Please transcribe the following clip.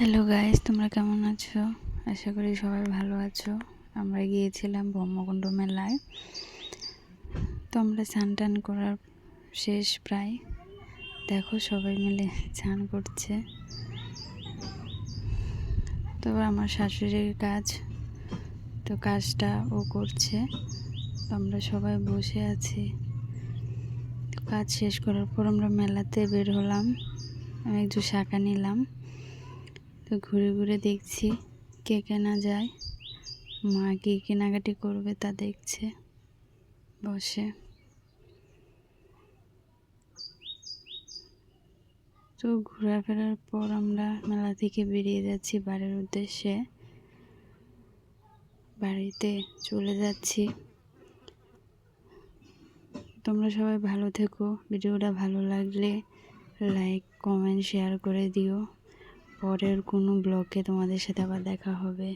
Hello guys তোমরা কেমন আছো? আশা করি সবাই ভালো আছো। আমরা গিয়েছিলাম ব্রহ্মকুণ্ড মেলায়। তো আমরা স্নান টান করার শেষ প্রায়। দেখো, সবাই মিলে স্নান করছে। তো আমার শাশুড়ির কাজ, তো কাজটা ও করছে। তো আমরা সবাই বসে আছি। কাজ শেষ করার পর আমরা মেলাতে বের হলাম। আমি একটু শাঁখা নিলাম। তো ঘুরে ঘুরে দেখছি কে কেনা যায়। মা কি কেনাকাটি করবে তা দেখছে, বসে। তো ঘোরাফেরার পর আমরা মেলা থেকে বেরিয়ে যাচ্ছি বাড়ির উদ্দেশ্যে। বাড়িতে চলে যাচ্ছি। তোমরা সবাই ভালো থেকো। ভিডিওটা ভালো লাগলে লাইক, কমেন্ট, শেয়ার করে দিও। পরের কোনো ব্লগে তোমাদের সাথে আবার দেখা হবে।